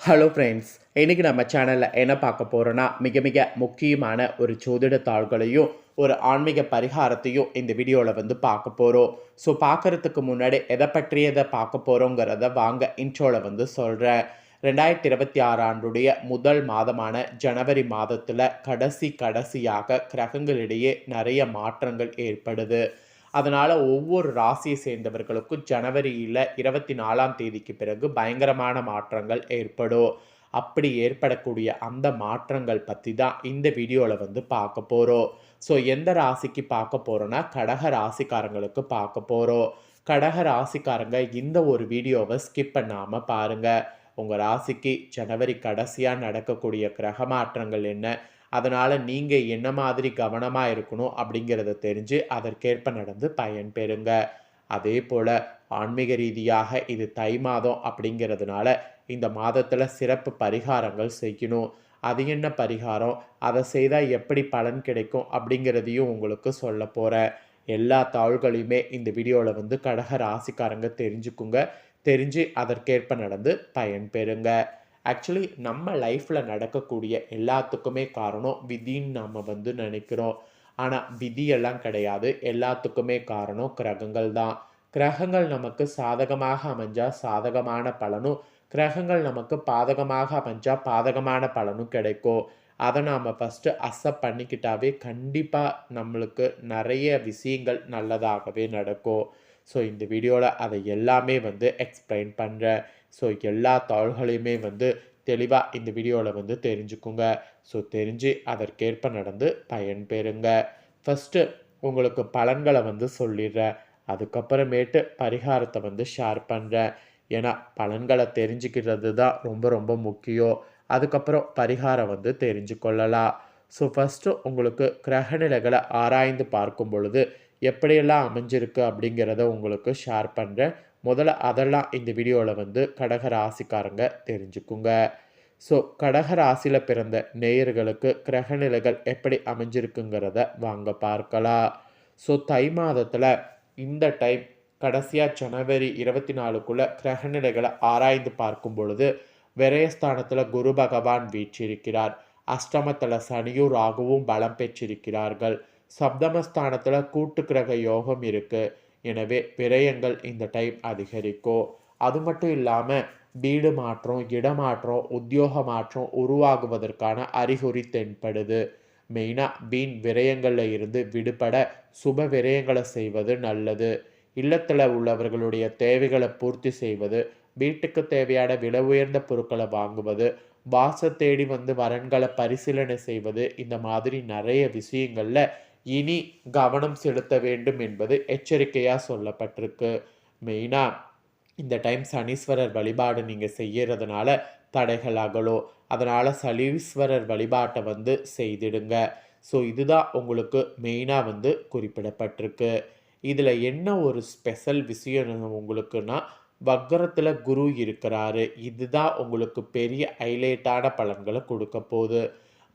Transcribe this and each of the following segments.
Hello friends இன்றைக்கி நம்ம சேனலில் என்ன பார்க்க போகிறோன்னா மிக மிக முக்கியமான ஒரு ஜோதிட தாள்களையும் ஒரு ஆன்மீக பரிகாரத்தையும் இந்த வீடியோவில் வந்து பார்க்க போகிறோம் ஸோ பார்க்குறதுக்கு முன்னாடி எதை பற்றியதை பார்க்க போகிறோங்கிறத வாங்க இன்ட்ரோவில் வந்து சொல்கிறேன் ரெண்டாயிரத்தி இருபத்தி ஆறு ஆண்டுடைய முதல் மாதமான ஜனவரி மாதத்தில் கடைசி கடைசியாக கிரகங்களிடையே நிறைய மாற்றங்கள் ஏற்படுது. அதனால் ஒவ்வொரு ராசியை சேர்ந்தவர்களுக்கும் ஜனவரியில் இருபத்தி நாலாம் தேதிக்கு பிறகு பயங்கரமான மாற்றங்கள் ஏற்படும். அப்படி ஏற்படக்கூடிய அந்த மாற்றங்கள் பற்றி தான் இந்த வீடியோவில் வந்து பார்க்க போகிறோம் ஸோ எந்த ராசிக்கு பார்க்க போகிறோன்னா கடக ராசிக்காரங்களுக்கு பார்க்க போகிறோம் கடக ராசிக்காரங்க இந்த ஒரு வீடியோவை ஸ்கிப் பண்ணாமல் பாருங்கள் உங்கள் ராசிக்கு ஜனவரி கடைசியாக நடக்கக்கூடிய கிரக மாற்றங்கள் என்ன? அதனால் நீங்கள் என்ன மாதிரி கவனமாக இருக்கணும் அப்படிங்கிறத தெரிஞ்சு அதற்கேற்ப நடந்து பயன் பெறுங்க. அதே போல் ஆன்மீக ரீதியாக இது தை மாதம் அப்படிங்கிறதுனால இந்த மாதத்தில் சிறப்பு பரிகாரங்கள் செய்யணும். அது என்ன பரிகாரம்? அதை செய்தால் எப்படி பலன் கிடைக்கும் அப்படிங்கிறதையும் உங்களுக்கு சொல்ல போகிறேன் எல்லா தாள்களையுமே இந்த வீடியோவில் வந்து கடக ராசிக்காரங்க தெரிஞ்சுக்குங்க. தெரிஞ்சு அதற்கேற்ப நடந்து பயன் பெறுங்க. ஆக்சுவலி நம்ம லைஃப்பில் நடக்கக்கூடிய எல்லாத்துக்குமே காரணம் விதின்னு நம்ம வந்து நினைக்கிறோம். ஆனால் விதியெல்லாம் கிடையாது. எல்லாத்துக்குமே காரணம் கிரகங்கள் தான். கிரகங்கள் நமக்கு சாதகமாக அமைஞ்சால் சாதகமான பலனும் கிரகங்கள் நமக்கு பாதகமாக அமைஞ்சால் பாதகமான பலனும் கிடைக்கும். அதை நாம் ஃபஸ்ட்டு அசப் பண்ணிக்கிட்டாவே கண்டிப்பாக நம்மளுக்கு நிறைய விஷயங்கள் நல்லதாகவே நடக்கும். ஸோ இந்த வீடியோவில் அதை எல்லாமே வந்து எக்ஸ்பிளைன் பண்ணுறேன் ஸோ எல்லா தாள்களையுமே வந்து தெளிவாக இந்த வீடியோவில் வந்து தெரிஞ்சுக்குங்க. ஸோ தெரிஞ்சு அதற்கேற்ப நடந்து பயன் பெறுங்க. ஃபஸ்ட்டு உங்களுக்கு பலன்களை வந்து சொல்லிடுறேன். அதுக்கப்புறமேட்டு பரிகாரத்தை வந்து ஷேர் பண்ணுறேன் ஏன்னா பலன்களை தெரிஞ்சுக்கிறது தான் ரொம்ப ரொம்ப முக்கியம். அதுக்கப்புறம் பரிகாரம் வந்து தெரிஞ்சு கொள்ளலாம் ஸோ ஃபஸ்ட்டு உங்களுக்கு கிரகநிலைகளை ஆராய்ந்து பார்க்கும் பொழுது எப்படியெல்லாம் அமைஞ்சிருக்கு அப்படிங்கிறத உங்களுக்கு ஷேர் பண்ணுறேன் முதல்ல அதெல்லாம் இந்த வீடியோவில் வந்து கடக ராசிக்காரங்க தெரிஞ்சுக்குங்க. ஸோ கடக ராசியில் பிறந்த நேயர்களுக்கு கிரகநிலைகள் எப்படி அமைஞ்சிருக்குங்கிறத வாங்க பார்க்கலாம். ஸோ தை மாதத்தில் இந்த டைம் கடைசியாக ஜனவரி இருபத்தி நாலுக்குள்ளே கிரகநிலைகளை ஆராய்ந்து பார்க்கும் பொழுது விரயஸ்தானத்தில் குரு பகவான் வீற்றிருக்கிறார். அஷ்டமத்தில் சனியும் ராகுவும் பலம் பெற்றிருக்கிறார்கள். சப்தமஸ்தானத்தில் கூட்டு கிரக யோகம் இருக்குது எனவே விரயங்கள் இந்த டைம் அதிகரிக்கும். அது மட்டும் இல்லாமல் வீடு மாற்றம் இடமாற்றம் உத்தியோக மாற்றம் உருவாகுவதற்கான அறிகுறி தென்படுது. மெயினாக வீண் விரயங்களில் இருந்து விடுபட சுப விரயங்களை செய்வது நல்லது. இல்லத்தில் உள்ளவர்களுடைய தேவைகளை பூர்த்தி செய்வது வீட்டுக்கு தேவையான விலை உயர்ந்த பொருட்களை வாங்குவது வாச தேடி வந்து வரன்களை பரிசீலனை செய்வது இந்த மாதிரி நிறைய விஷயங்களில் இனி கவனம் செலுத்த வேண்டும் என்பது எச்சரிக்கையாக சொல்லப்பட்டிருக்கு. மெயினாக இந்த டைம் சனீஸ்வரர் வழிபாடு நீங்கள் செய்யறதுனால தடைகள் அகலோ அதனால் சனீஸ்வரர் வழிபாட்டை வந்து செய்திடுங்க. ஸோ இதுதான் உங்களுக்கு மெயினாக வந்து குறிப்பிடப்பட்டிருக்கு. இதில் என்ன ஒரு ஸ்பெஷல் விஷயம் உங்களுக்குன்னா வக்கரத்தில் குரு இருக்கிறாரு. இதுதான் உங்களுக்கு பெரிய ஹைலைட்டான பலன்களை கொடுக்க போகுது.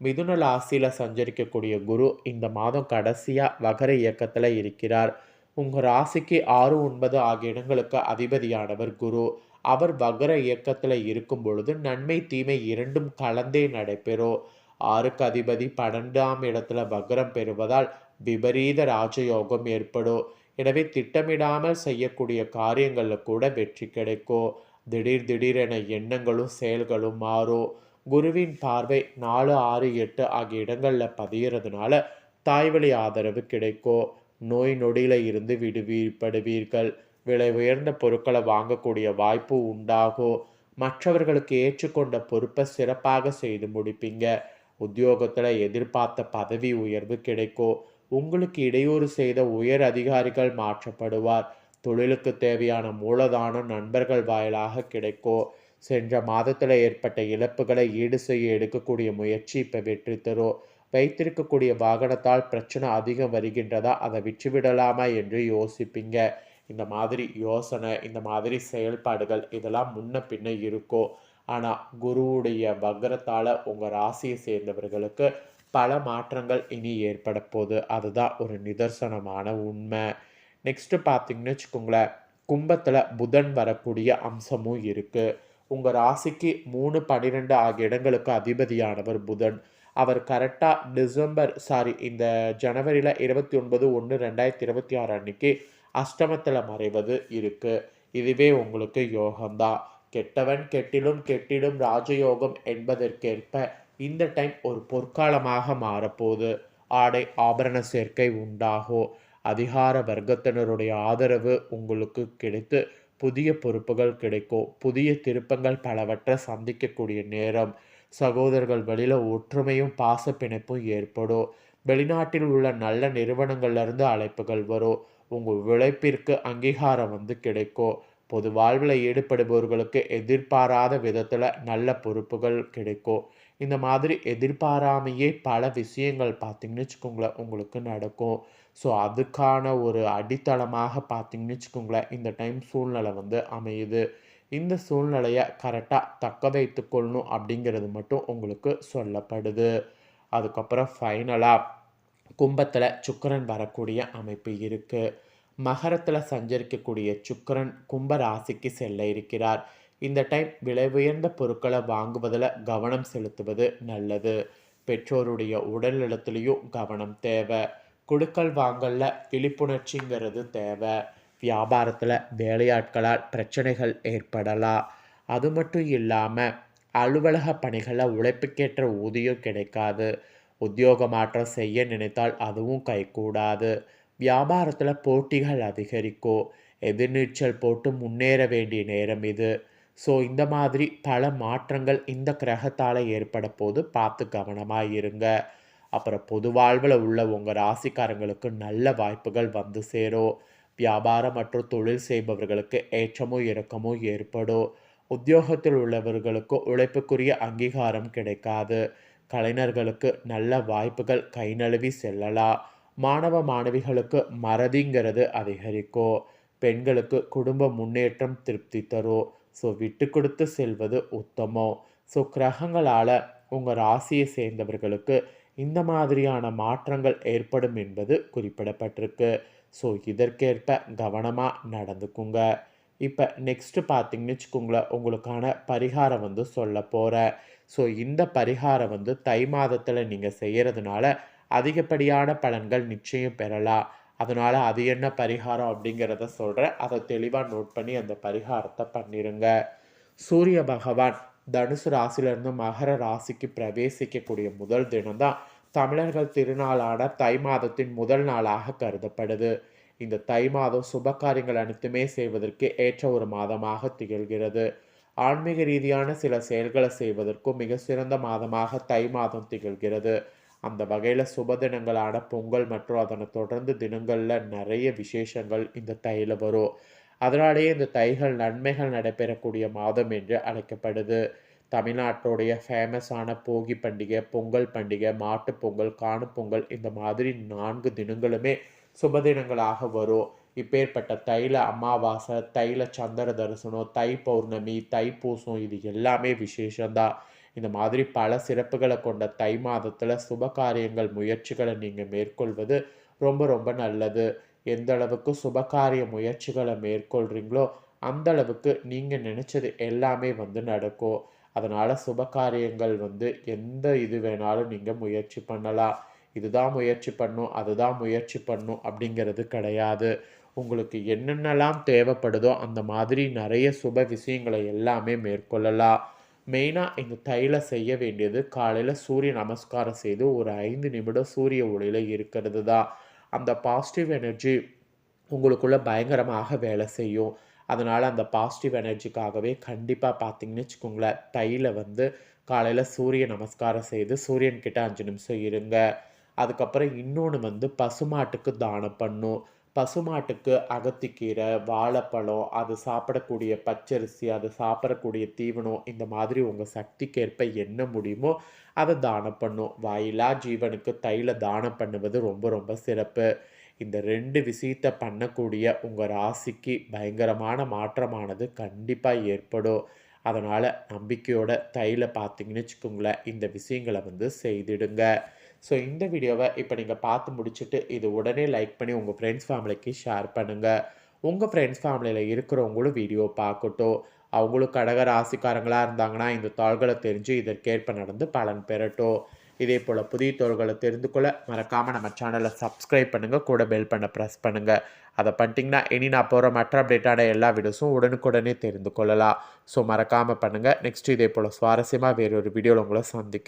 மிதுன ராசியில் சஞ்சரிக்கக்கூடிய குரு இந்த மாதம் கடைசியாக வகர இயக்கத்தில் இருக்கிறார். உங்கள் ராசிக்கு ஆறு ஒன்பது ஆகிய இடங்களுக்கு அதிபதியானவர் குரு. அவர் வகர இயக்கத்தில் இருக்கும் பொழுது நன்மை தீமை இரண்டும் கலந்தே நடைபெறும். ஆறுக்கு அதிபதி பன்னெண்டாம் இடத்துல வக்ரம் பெறுவதால் விபரீத ராஜயோகம் ஏற்படும். எனவே திட்டமிடாமல் செய்யக்கூடிய காரியங்களில் கூட வெற்றி கிடைக்கும். திடீர் திடீரென எண்ணங்களும் செயல்களும் மாறும். குருவின் பார்வை நாலு ஆறு எட்டு ஆகிய இடங்களில் பதிகிறதுனால தாய்வழி ஆதரவு கிடைக்கும் நோய் நொடியில் இருந்து விடுவிப்படுவீர்கள். விலை உயர்ந்த பொருட்களை வாங்கக்கூடிய வாய்ப்பு உண்டாகும் மற்றவர்களுக்கு ஏற்றுக்கொண்ட பொறுப்பை சிறப்பாக செய்து முடிப்பீங்க. உத்தியோகத்தில் எதிர்பார்த்த பதவி உயர்வு கிடைக்கும் உங்களுக்கு இடையூறு செய்த உயர் அதிகாரிகள் மாற்றப்படுவார். தொழிலுக்கு தேவையான மூலதானம் நண்பர்கள் வாயிலாக கிடைக்கும் சென்ற மாதத்தில் ஏற்பட்ட இழப்புகளை ஈடு செய்ய எடுக்கக்கூடிய முயற்சி இப்போ வெற்றி தரும் வைத்திருக்கக்கூடிய வாகனத்தால் பிரச்சனை அதிகம் வருகின்றதா அதை விற்றுவிடலாமா என்று யோசிப்பீங்க. இந்த மாதிரி யோசனை இந்த மாதிரி செயல்பாடுகள் இதெல்லாம் முன்ன பின்ன இருக்கும் ஆனால் குருவுடைய வக்ரத்தால் உங்கள் ராசியை சேர்ந்தவர்களுக்கு பல மாற்றங்கள் இனி ஏற்பட போகுது அதுதான் ஒரு நிதர்சனமான உண்மை. நெக்ஸ்ட்டு பார்த்தீங்கன்னு வச்சுக்கோங்களேன் கும்பத்தில் புதன் வரக்கூடிய அம்சமும் இருக்குது உங்கள் ராசிக்கு மூணு பன்னிரெண்டு ஆகிய இடங்களுக்கு அதிபதியானவர் புதன். அவர் கரெக்டாக டிசம்பர் சாரி இந்த ஜனவரியில் இருபத்தி ஒன்பது ஒன்று ரெண்டாயிரத்தி இருபத்தி ஆறு அன்னைக்கு அஷ்டமத்தில் மறைவது இருக்குது இதுவே உங்களுக்கு யோகம்தான். கெட்டவன் கெட்டிலும் கெட்டிடும் ராஜயோகம் என்பதற்கேற்ப இந்த டைம் ஒரு பொற்காலமாக மாறப்போகுது. ஆடை ஆபரண சேர்க்கை உண்டாகும். அதிகார வர்க்கத்தினருடைய ஆதரவு உங்களுக்கு கிடைத்து புதிய பொறுப்புகள் கிடைக்கும். புதிய திருப்பங்கள் பலவற்றை சந்திக்கக்கூடிய நேரம். சகோதரர்கள் வழியில் ஒற்றுமையும் பாச பிணைப்பும் ஏற்படும். வெளிநாட்டில் உள்ள நல்ல நிறுவனங்கள்லேருந்து அழைப்புகள் வரும். உங்கள் உழைப்பிற்கு அங்கீகாரம் வந்து கிடைக்கும். பொது வாழ்வில் ஈடுபடுபவர்களுக்கு எதிர்பாராத விதத்தில் நல்ல பொறுப்புகள் கிடைக்கும். இந்த மாதிரி எதிர்பாராமையே பல விஷயங்கள் பார்த்திங்கன்னு வச்சுக்கோங்களேன் உங்களுக்கு நடக்கும். ஸோ அதுக்கான ஒரு அடித்தளமாக பார்த்திங்கன்னு வச்சுக்கோங்களேன் இந்த டைம் சூழ்நிலை வந்து அமையுது. இந்த சூழ்நிலையை கரெக்டாக தக்க வைத்து கொள்ளணும் அப்படிங்கிறது மட்டும் உங்களுக்கு சொல்லப்படுது. அதுக்கப்புறம் ஃபைனலாக கும்பத்தில் சுக்கரன் வரக்கூடிய அமைப்பு இருக்குது மகரத்தில் சஞ்சரிக்கக்கூடிய சுக்கரன் கும்ப ராசிக்கு செல்ல இருக்கிறார். இந்த டைம் விலை உயர்ந்த பொருட்களை வாங்குவதில் கவனம் செலுத்துவது நல்லது. பெற்றோருடைய உடல் நலத்திலையும் கவனம் தேவை. கொடுக்கல் வாங்கல விழிப்புணர்ச்சிங்கிறது தேவை. வியாபாரத்தில் வேலையாட்களால் பிரச்சனைகள் ஏற்படலாம். அது மட்டும் இல்லாமல் அலுவலக பணிகளில் உழைப்புக்கேற்ற ஊதியம் கிடைக்காது. உத்தியோக மாற்றம் செய்ய நினைத்தால் அதுவும் கைகூடாது. வியாபாரத்தில் போட்டிகள் அதிகரிக்கும். எதிர்நீச்சல் போட்டு முன்னேற வேண்டிய நேரம் இது. ஸோ இந்த மாதிரி பல மாற்றங்கள் இந்த கிரகத்தால் ஏற்பட போது பார்த்து கவனமாக இருங்க. அப்புறம் பொது வாழ்வில் உள்ள உங்கள் ராசிக்காரங்களுக்கு நல்ல வாய்ப்புகள் வந்து சேரும். வியாபாரம் மற்றும் தொழில் செய்பவர்களுக்கு ஏற்றமோ இறக்கமோ ஏற்படும். உத்தியோகத்தில் உள்ளவர்களுக்கு உழைப்புக்குரிய அங்கீகாரம் கிடைக்காது. கலைஞர்களுக்கு நல்ல வாய்ப்புகள் கை நழுவி செல்லலாம். மாணவ மாணவிகளுக்கு மறதிங்கிறது அதிகரிக்கும். பெண்களுக்கு குடும்ப முன்னேற்றம் திருப்தி தரும். ஸோ விட்டு கொடுத்து செல்வது உத்தமம் ஸோ கிரகங்களால் உங்கள் ராசியை சேர்ந்தவர்களுக்கு இந்த மாதிரியான மாற்றங்கள் ஏற்படும் என்பது குறிப்பிடப்பட்டிருக்கு. ஸோ இதற்கேற்ப கவனமாக நடந்துக்குங்க. இப்போ நெக்ஸ்ட்டு பார்த்தீங்கன்னு வச்சுக்கோங்களேன் உங்களுக்கான பரிகாரம் வந்து சொல்ல போகிறேன் ஸோ இந்த பரிகாரம் வந்து தை மாதத்தில் நீங்கள் செய்கிறதுனால அதிகப்படியான பலன்கள் நிச்சயம் பெறலாம். அதனால் அது என்ன பரிகாரம் அப்படிங்கிறத சொல்கிறேன் அதை தெளிவாக நோட் பண்ணி அந்த பரிகாரத்தை பண்ணிடுங்க சூரிய பகவான் தனுசு ராசியிலிருந்து மகர ராசிக்கு பிரவேசிக்கக்கூடிய முதல் தினம் தான் தமிழர்கள் திருநாளான தை மாதத்தின் முதல் நாளாக கருதப்படுது. இந்த தை மாதம் சுப காரியங்கள் அனைத்துமே செய்வதற்கு ஏற்ற ஒரு மாதமாக திகழ்கிறது. ஆன்மீக ரீதியான சில செயல்களை செய்வதற்கும் மிக சிறந்த மாதமாக தை மாதம் திகழ்கிறது. அந்த வகையில் சுப தினங்களான பொங்கல் மற்றும் அதனை தொடர்ந்து தினங்களில் நிறைய விசேஷங்கள் இந்த தையில் வரும். அதனாலேயே இந்த தைகள் நன்மைகள் நடைபெறக்கூடிய மாதம் என்று அழைக்கப்படுது. தமிழ்நாட்டுடைய ஃபேமஸான போகி பண்டிகை பொங்கல் பண்டிகை மாட்டு பொங்கல் காணும் பொங்கல் இந்த மாதிரி நான்கு தினங்களுமே சுப தினங்களாக வரும். இப்பேற்பட்ட தைல அமாவாசை தைல சந்திர தரிசனம் தை பௌர்ணமி தைப்பூசம் இது எல்லாமே விசேஷம்தான். இந்த மாதிரி பல சிறப்புகளை கொண்ட தை மாதத்தில் சுப காரியங்கள் முயற்சிகளை நீங்கள் மேற்கொள்வது ரொம்ப ரொம்ப நல்லது. எந்த அளவுக்கு சுபகாரிய முயற்சிகளை மேற்கொள்கிறீங்களோ அந்த அளவுக்கு நீங்கள் நினச்சது எல்லாமே வந்து நடக்கும். அதனால் சுபகாரியங்கள் வந்து எந்த இது வேணாலும் நீங்கள் முயற்சி பண்ணலாம். இதுதான் முயற்சி பண்ணும் அதுதான் முயற்சி பண்ணும் அப்படிங்கிறது கிடையாது. உங்களுக்கு என்னென்னலாம் தேவைப்படுதோ அந்த மாதிரி நிறைய சுப விஷயங்களை எல்லாமே மேற்கொள்ளலாம். மெயினாக இந்த தையில் செய்ய வேண்டியது காலையில் சூரிய நமஸ்காரம் செய்து ஒரு ஐந்து நிமிடம் சூரிய ஒளியில் இருக்கிறது தான் அந்த பாசிட்டிவ் எனர்ஜி உங்களுக்குள்ளே பயங்கரமாக வேலை செய்யும். அதனால் அந்த பாசிட்டிவ் எனர்ஜிக்காகவே கண்டிப்பாக பார்த்தீங்கன்னு வச்சுக்கோங்களேன் தையில் வந்து காலையில் சூரிய நமஸ்காரம் செய்து சூரியன்கிட்ட அஞ்சு நிமிஷம் இருங்க. அதுக்கப்புறம் இன்னொன்று வந்து பசுமாட்டுக்கு தானம் பண்ணும். பசுமாட்டுக்கு அகத்திக்கீரை வாழைப்பழம் அது சாப்பிடக்கூடிய பச்சரிசி அது சாப்பிடக்கூடிய தீவனம் இந்த மாதிரி உங்கள் சக்திக்கேற்ப என்ன முடியுமோ அதை தானம் பண்ணும். வாயிலா ஜீவனுக்கு தைல தானம் பண்ணுவது ரொம்ப ரொம்ப சிறப்பு. இந்த ரெண்டு விஷயத்தை பண்ணக்கூடிய உங்கள் ராசிக்கு பயங்கரமான மாற்றமானது கண்டிப்பாக ஏற்படும். அதனால் நம்பிக்கையோட தையில் பார்த்தீங்கன்னு வச்சுக்கோங்களேன் இந்த விஷயங்களை வந்து செய்திடுங்க. ஸோ இந்த வீடியோவை இப்போ நீங்கள் பார்த்து முடிச்சுட்டு இது உடனே லைக் பண்ணி உங்கள் ஃப்ரெண்ட்ஸ் ஃபேமிலிக்கு ஷேர் பண்ணுங்கள் உங்கள் ஃப்ரெண்ட்ஸ் ஃபேமிலியில் இருக்கிறவங்களும் வீடியோ பார்க்கட்டும். அவங்களும் கடக ராசிக்காரங்களாக இருந்தாங்கன்னா இந்த தாள்களை தெரிஞ்சு இதற்கேற்ப நடந்து பலன் பெறட்டும். இதே போல் புதிய தோள்களை தெரிந்து கொள்ள மறக்காமல் நம்ம சேனலை சப்ஸ்கிரைப் பண்ணுங்கள் கூட பெல் பண்ண ப்ரெஸ் பண்ணுங்கள் அதை பண்ணிட்டீங்கன்னா இனி நான் போகிற மற்ற அப்டேட்டான எல்லா வீடியோஸும் உடனுக்குடனே தெரிந்து கொள்ளலாம். ஸோ மறக்காமல் பண்ணுங்கள் நெக்ஸ்ட் இதே போல் சுவாரஸ்யமாக வேறொரு வீடியோவில் உங்களை சந்திக்கிறேன்.